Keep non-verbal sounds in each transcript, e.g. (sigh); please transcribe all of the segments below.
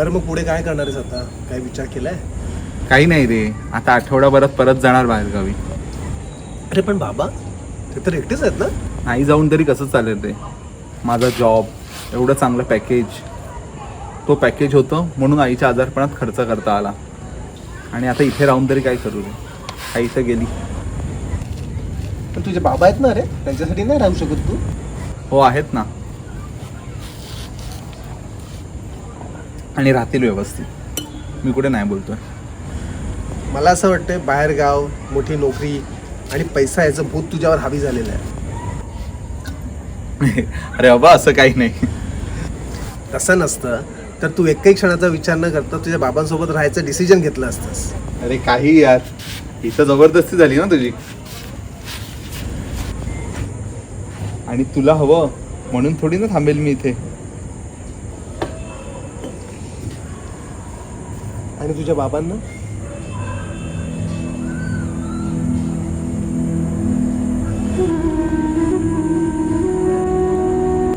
बरं मग पुढे काय करणार आहेस आता? काय विचार केलाय? काही नाही रे. आता आठवडाभरात परत जाणार बाहेरगावी. अरे पण बाबा ते तर एकटेच आहेत ना? नाही जाऊन तरी कसं चालेल रे? माझा जॉब एवढं चांगलं पॅकेज तो पॅकेज होतं म्हणून आईच्या आजारपणात खर्च करता आला. आणि आता इथे राहून तरी काय करू रे? आई तर गेली. पण तुझे बाबा आहेत ना रे? त्यांच्यासाठी नाही राहू शकत तू? हो आहेत ना. आणि राहतील व्यवस्थित. मी कुठे नाही बोलतोय. मला असं वाटतंय बाहेर गाव मोठी नोकरी आणि पैसा याचं भूत तुझ्यावर हावी झालेलं आहे. (laughs) अरे बाबा असं काही नाही. तसं नसतं तर तू एकही क्षणाचा विचार न करता तुझ्या बाबांसोबत राहायचं डिसिजन घेतलं असतंस. अरे काही यार इथं जबरदस्ती झाली ना तुझी. आणि तुला हवं म्हणून थोडी ना थांबेल मी इथे. आणि तुझ्या बाबांना?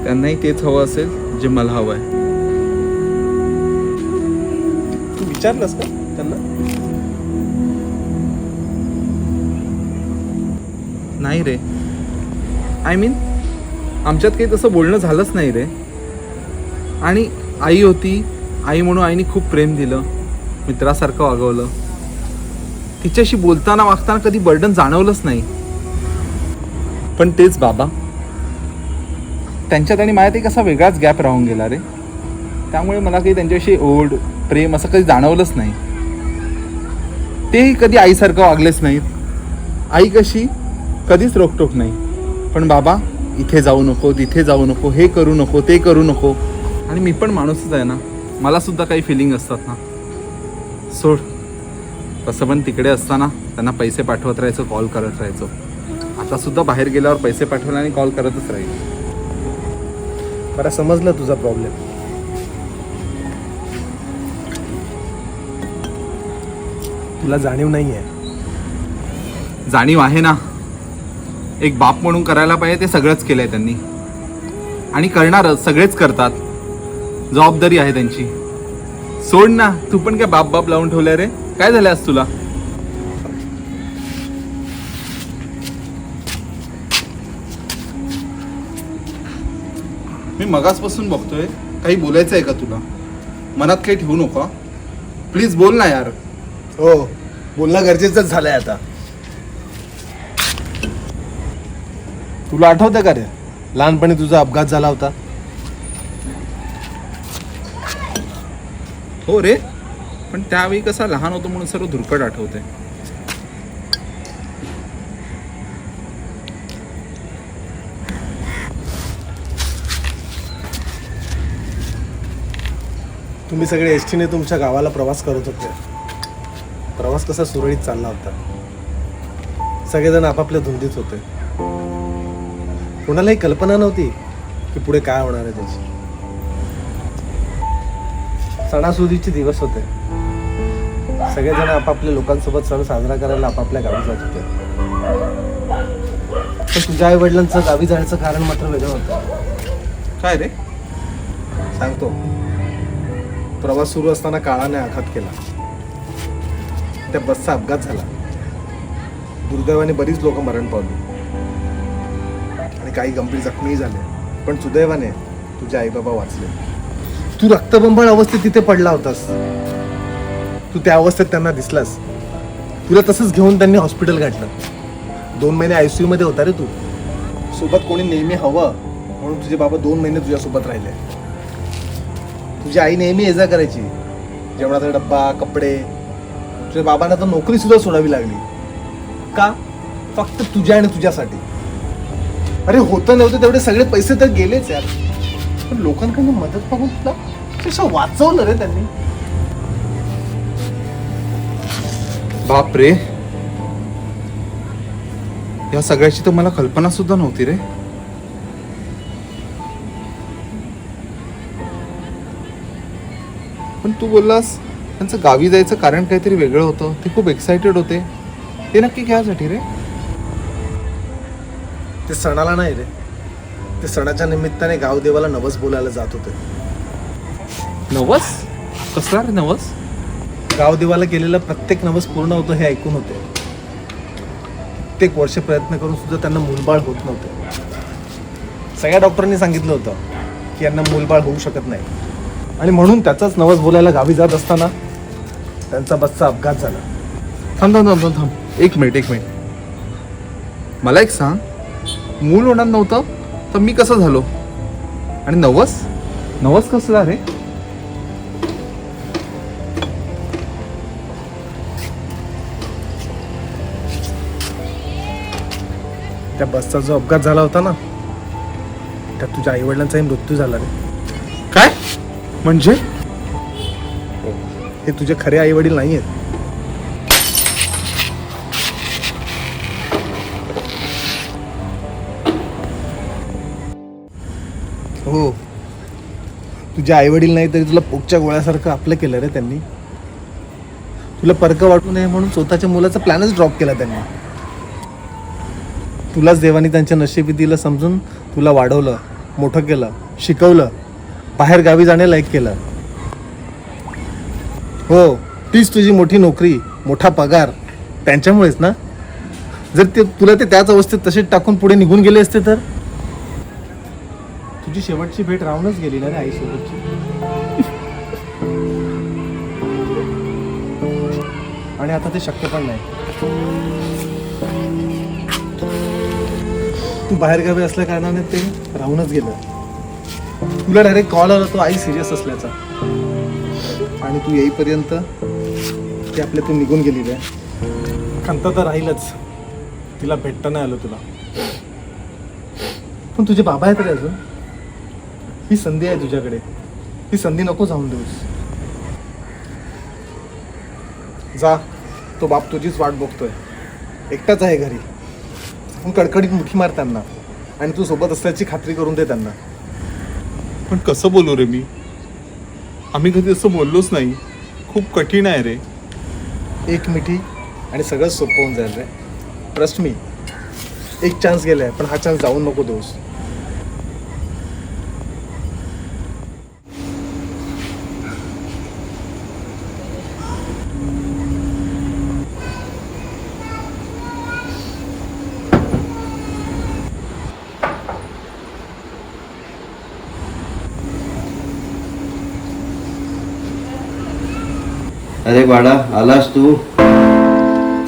त्यांनाही तेच हवं असेल जे मला हवं आहे तू विचारलंस का त्यांना? नाही रे. आय मीन आमच्यात काही तसं बोलणं झालंच नाही रे. आणि आई होती आई म्हणून आईने खूप प्रेम दिलं. मित्रासारखं वागवलं. तिच्याशी बोलताना वागताना कधी बर्डन जाणवलंच नाही. पण तेच बाबा. त्यांच्यात आणि माझ्यात एक असा वेगळाच गॅप राहून गेला रे. त्यामुळे मला काही त्यांच्याविषयी ओढ प्रेम असं कधी जाणवलंच नाही. तेही कधी आईसारखं वागलेच नाहीत. आई कशी कधीच रोकटोक नाही. पण बाबा इथे जाऊ नको तिथे जाऊ नको हे करू नको ते करू नको. आणि मी पण माणूसच आहे ना. मला सुद्धा काही फिलिंग असतात ना. सोड. तसं पण तिकडे असताना त्यांना पैसे पाठवत राहायचो कॉल करत राहायचो. आता सुद्धा बाहेर गेल्यावर पैसे पाठवले आणि कॉल करतच राहील. मला समजलं तुझा प्रॉब्लेम तुला जाणीव नाही आहे जाणीव आहे ना. एक बाप म्हणून करायला पाहिजे ते सगळंच केलंय त्यांनी. आणि करणारच सगळेच करतात. जबाबदारी आहे त्यांची. सोड ना. तू पण काय बाप बाप लावून ठेवलंय रे? काय झालं आज तुला? मी मगासपासून बघतोय काही बोलायचं आहे का तुला? मनात काही ठेवू नको प्लीज बोल ना यार. हो बोलणं गरजेचंच झालंय आता. तुला आठवतं का रे? लहानपणी तुझा अपघात झाला होता? हो रे. पण त्यावेळी कसा लहान होतो म्हणून सर्व धुरकट आठवते. तुम्ही सगळे एस टीने तुमच्या गावाला प्रवास करत होते. प्रवास कसा सुरळीत चालला होता. सगळेजण आपापल्या धुंदीत होते. कोणालाही कल्पना नव्हती की पुढे काय होणार आहे त्याची. सणासुदीचे दिवस होते. सगळेजण आपापल्या लोकांसोबत सण साजरा करायला आपापल्या गावी जात होते. तुझ्या आई वडिलांचं गावी जाण्याचं कारण मात्र वेगळं होतं. काय रे? सांगतो. प्रवास सुरू असताना काळाने आघात केला. त्या बसचा अपघात झाला. दुर्दैवाने बरीच लोक मरण पावली. आणि काही गंभीर जखमीही झाले. पण सुदैवाने तुझे आई बाबा वाचले. तू रक्तबंबाळ अवस्थेत तिथे पडला होतास. तू त्या अवस्थेत त्यांना दिसलास. तुला तसंच घेऊन त्यांनी हॉस्पिटल गाठलं दोन महिने आयसीयू मध्ये होता रे तू. सोबत कोणी नेहमी हवं म्हणून तुझे बाबा दोन महिने तुझ्यासोबत राहिले. तुझी आई नेहमी ये जा करायची. जेवणाचा डब्बा कपडे. तुझ्या बाबांना तर नोकरी सुद्धा सोडावी लागली. का? फक्त तुझ्या आणि तुझ्यासाठी. अरे होतं नव्हतं तेवढे सगळे पैसे तर गेलेच यार. पण लोकांकडून मदत बघून तुला कसं वाचवलं रे त्यांनी. बाप रे. या सगळ्याची तर मला कल्पना सुद्धा नव्हती रे. पण तू बोललास त्यांचं गावी जायचं कारण काहीतरी वेगळं होतं. ते खूप एक्साइटेड होते. ते नक्की घ्यायसाठी रे. ते सणाला नाही रे. ते सणाच्या निमित्ताने गावदेवाला नवस बोलायला जात होते. नवस? कसला रे नवस? गावदेवाला केलेलं प्रत्येक नवस पूर्ण होतं हे ऐकून होते. प्रत्येक वर्ष प्रयत्न करून सुद्धा त्यांना मूलबाळ होत नव्हते. सगळ्या डॉक्टरांनी सांगितलं होतं की यांना मूलबाळ होऊ शकत नाही. आणि म्हणून त्याचाच नवस बोलायला गावी जात असताना त्यांचा बसचा अपघात झाला. थांब थांब थांब थांब थांब. एक मिनिट एक मिनिट. मला एक सांग. मूल होणार नव्हतं? तर मी कसं झालो? आणि नवस? नवस कसला रे त्या बसचा जो अपघात झाला होता ना त्यात तुझ्या आईवडिलांचाही मृत्यू झाला रे. काय? म्हणजे? हे तुझे खरे आई वडील नाही आहेत तुझे आई वडील नाही तरी तुला पोकच्या गोळ्यासारखं आपलं केलं रे त्यांनी. तुला परक वाटू नये म्हणून स्वतःच्या मुलाचा प्लॅनच ड्रॉप केला त्यांनी. तुलाच देवानी त्यांच्या नशिबी समजून तुला वाढवलं मोठं केलं शिकवलं बाहेर गावी जाणे लायक केलं. हो तीच तुझी मोठी नोकरी मोठा पगार त्यांच्यामुळेच ना? जर ते तुला ते त्याच अवस्थेत तसेच टाकून पुढे निघून गेले असते तर? तुझी शेवटची भेट राहूनच गेली ना रे आईसोबतची आणि आता ते शक्य पण नाही. तू बाहेरगावी असल्या कारणाने ते राहूनच गेलं. तुला डायरेक्ट कॉल आला तो आई सिरियस असल्याचा. आणि तू येईपर्यंत ती आपल्यातून निघून गेली रे. खंत तर राहीलच. तिला भेटता नाही आलं तुला. पण तुझे बाबा आहेत रे अजून. ही संधी आहे तुझ्याकडे. ही संधी नको जाऊन देऊस. जा तो बाप तुझीच वाट बघतोय. एकटाच आहे घरी. पण कडकडीत मुठी मार त्यांना आणि तू सोबत असल्याची खात्री करून दे त्यांना. पण कसं बोलू रे मी? आम्ही कधी असं बोललोच नाही. खूप कठीण आहे रे. एक मिठी आणि सगळं सोपं होऊन जाईल रे. ट्रस्ट मी एक चान्स गेलाय पण हा चान्स जाऊन नको दोस अरे बाळा आलास तू?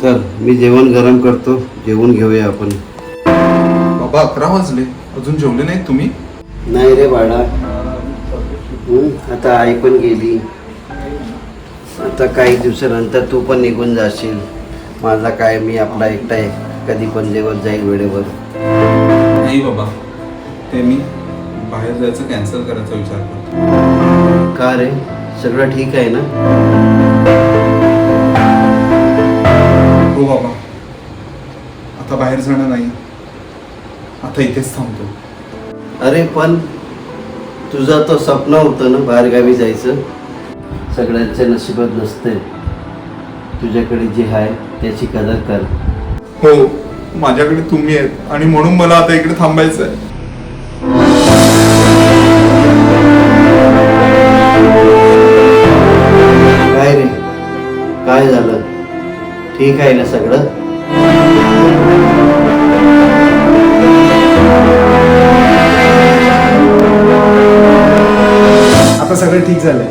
चल मी जेवण गरम करतो. जेवून घेऊया आपण. बाबा अकरा वाजले. अजून जेवले नाहीत तुम्ही? नाही रे बाळा. हं, आता आई पण गेली. आता काही दिवसानंतर तू पण निघून जाशील. माझा काय मी आपला एकटा आहे. कधी पण जेवण जाईल वेळेवर. नाही बाबा. ते मी बाहेर जायचं कॅन्सल करायचा विचार करतो. का रे? सगळं ठीक आहे ना? हो बाबा. आता बाहेर जाणं नाही. आता इथेच थांबतो. अरे पण तुझं तो स्वप्न होतं ना बाहेरगावी जायचं? सगळ्यांच्या नशिबात नसते. तुझ्याकडे जे आहे त्याची कदर कर. हो माझ्याकडे तुम्ही आहेत आणि म्हणून मला आता इकडे थांबायचं आहे ठीक आहे ना सगळं? आता सगळं ठीक झालंय.